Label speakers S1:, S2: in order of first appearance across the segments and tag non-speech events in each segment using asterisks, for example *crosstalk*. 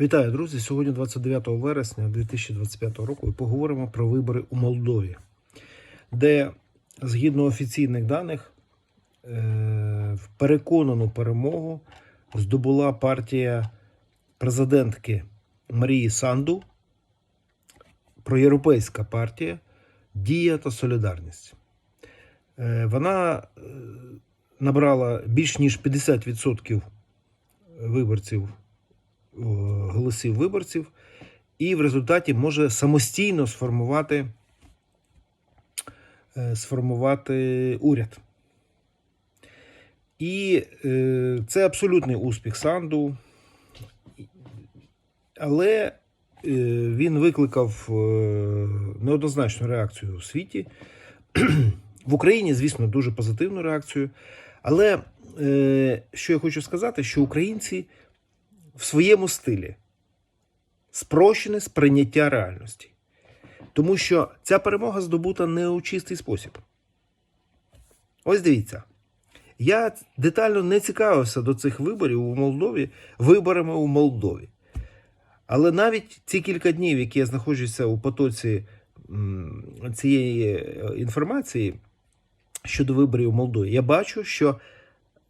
S1: Вітаю, друзі! Сьогодні 29 вересня 2025 року і поговоримо про вибори у Молдові, де, згідно офіційних даних, е, переконану перемогу здобула партія президентки Марії Санду, проєвропейська партія Дія та Солідарність. Е, Вона е, набрала більш ніж 50% виборців голосів виборців, і в результаті може самостійно сформувати, е, сформувати уряд. І е, це абсолютний успіх Санду, але е, він викликав е, неоднозначну реакцію у світі. *clears throat* В Україні, звісно, дуже позитивну реакцію. Але е, що я хочу сказати, що українці в своєму стилі спрощене сприйняття реальності. Тому що ця перемога здобута не у чистий спосіб. Ось дивіться. Я детально не цікавився до цих виборів у Молдові, виборами у Молдові. Але навіть ці кілька днів, які я знаходжуся у потоці цієї е, інформації щодо виборів у Молдові, я бачу, що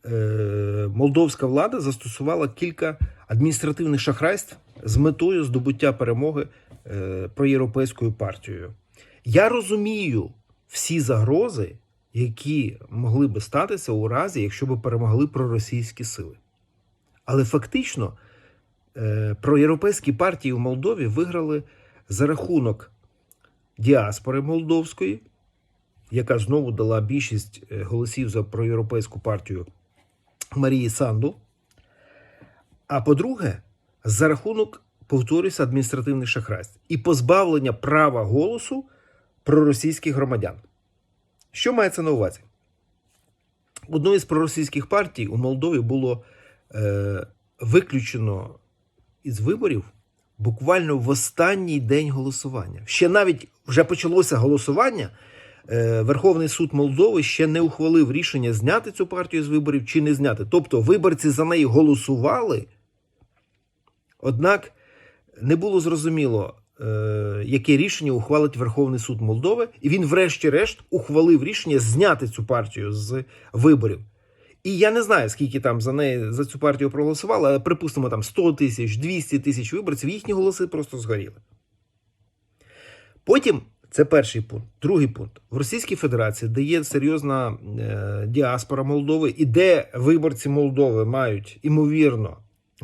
S1: е, молдовська влада застосувала кілька адміністративних шахрайств з метою здобуття перемоги е, проєвропейською партією. Я розумію всі загрози, які могли би статися у разі, якщо би перемогли проросійські сили. Але фактично е, проєвропейські партії у Молдові виграли за рахунок діаспори молдовської, яка знову дала більшість е, голосів за проєвропейську партію Марії Санду. А по-друге, за рахунок, повторюся, адміністративних шахрайств і позбавлення права голосу проросійських громадян. Що мається на увазі? Одною з проросійських партій у Молдові було е, виключено із виборів буквально в останній день голосування. Ще навіть вже почалося голосування. Е, Верховний суд Молдови ще не ухвалив рішення зняти цю партію з виборів чи не зняти. Тобто виборці за неї голосували, однак не було зрозуміло, е, яке рішення ухвалить Верховний суд Молдови, і він, врешті-решт, ухвалив рішення зняти цю партію з виборів. І я не знаю, скільки там за неї за цю партію проголосували, але припустимо, там 100 тисяч, 200 тисяч виборців, їхні голоси просто згоріли. Потім це перший пункт. Другий пункт. В Російській Федерації, де є серйозна е, діаспора Молдови, і де виборці Молдови мають імовірно,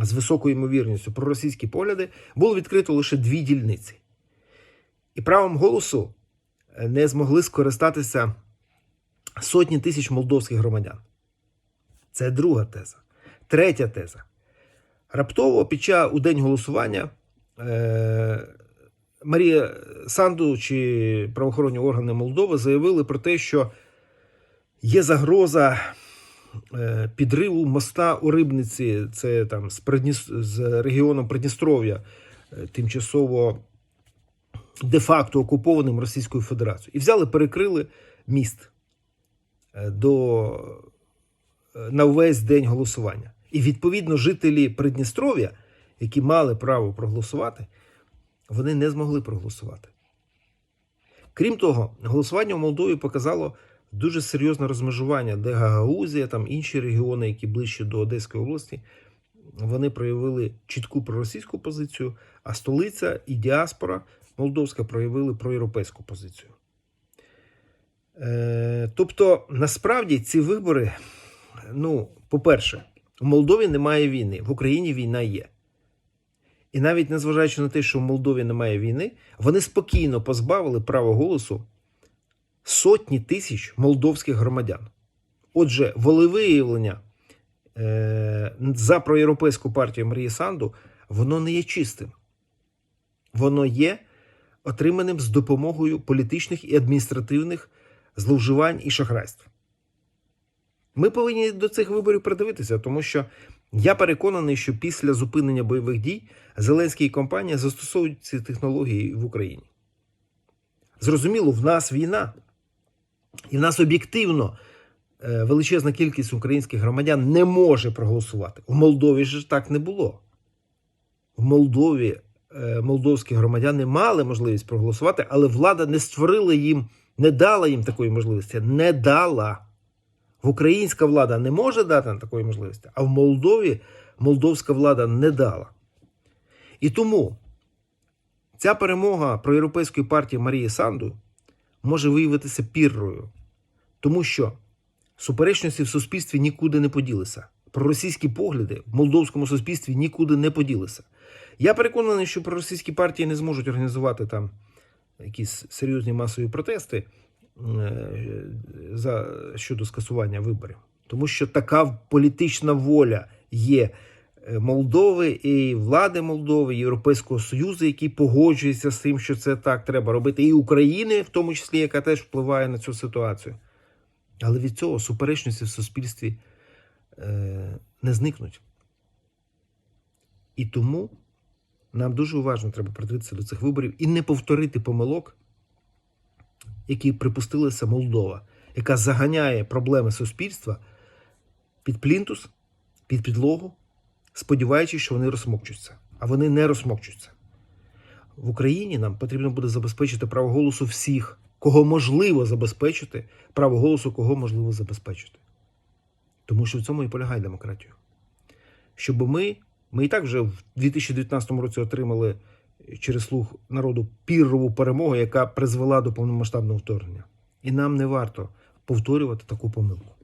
S1: з високою ймовірністю проросійські погляди, було відкрито лише дві дільниці. І правом голосу е, не змогли скористатися сотні тисяч молдовських громадян. Це друга теза. Третя теза. Раптово під час у день голосування е, Марія Санду чи правоохоронні органи Молдови заявили про те, що є загроза підриву моста у Рибниці, це там з, Придніс... з регіоном Придністров'я, е, тимчасово де-факто окупованим Російською Федерацією. І взяли, перекрили міст е, до, е, на увесь день голосування. І відповідно жителі Придністров'я, які мали право проголосувати, вони не змогли проголосувати. Крім того, голосування в Молдові показало дуже серйозне розмежування, де Гагаузія, там інші регіони, які ближче до Одеської області, вони проявили чітку проросійську позицію, а столиця і діаспора молдовська проявили проєвропейську позицію. Е, тобто, насправді ці вибори, ну, по-перше, у Молдові немає війни, в Україні війна є. І навіть незважаючи на те, що в Молдові немає війни, вони спокійно позбавили права голосу сотні тисяч молдовських громадян. Отже, волевиявлення е, за проєвропейську партію Марії Санду, воно не є чистим. Воно є отриманим з допомогою політичних і адміністративних зловживань і шахрайств. Ми повинні до цих виборів придивитися, тому що я переконаний, що після зупинення бойових дій Зеленський і компанія застосовують ці технології в Україні. Зрозуміло, в нас війна, і в нас об'єктивно е, величезна кількість українських громадян не може проголосувати. У Молдові ж так не було. в Молдові е, молдовські громадяни мали можливість проголосувати, але влада не створила їм, не дала їм такої можливості. Не дала. В Українська влада не може дати такої можливості, а в Молдові молдовська влада не дала. І тому ця перемога проєвропейської партії Марії Санду може виявитися піррою, тому що суперечності в суспільстві нікуди не поділися. Проросійські погляди в молдовському суспільстві нікуди не поділися. Я переконаний, що проросійські партії не зможуть організувати там якісь серйозні масові протести е, за, щодо скасування виборів. Тому що така політична воля є Молдови і влади Молдови, Європейського Союзу, який погоджується з тим, що це так треба робити, і України, в тому числі, яка теж впливає на цю ситуацію. Але від цього суперечності в суспільстві е, не зникнуть. І тому нам дуже уважно треба придивитися до цих виборів і не повторити помилок, які припустилася Молдова, яка заганяє проблеми суспільства під плінтус, під підлогу, сподіваючись, що вони розсмокчуться. А вони не розсмокчуться. В Україні нам потрібно буде забезпечити право голосу всіх, кого можливо забезпечити, право голосу, кого можливо забезпечити. Тому що в цьому і полягає демократія. Щоб ми, ми і так вже в 2019 році отримали через слух народу піррову перемогу, яка призвела до повномасштабного вторгнення. І нам не варто повторювати таку помилку.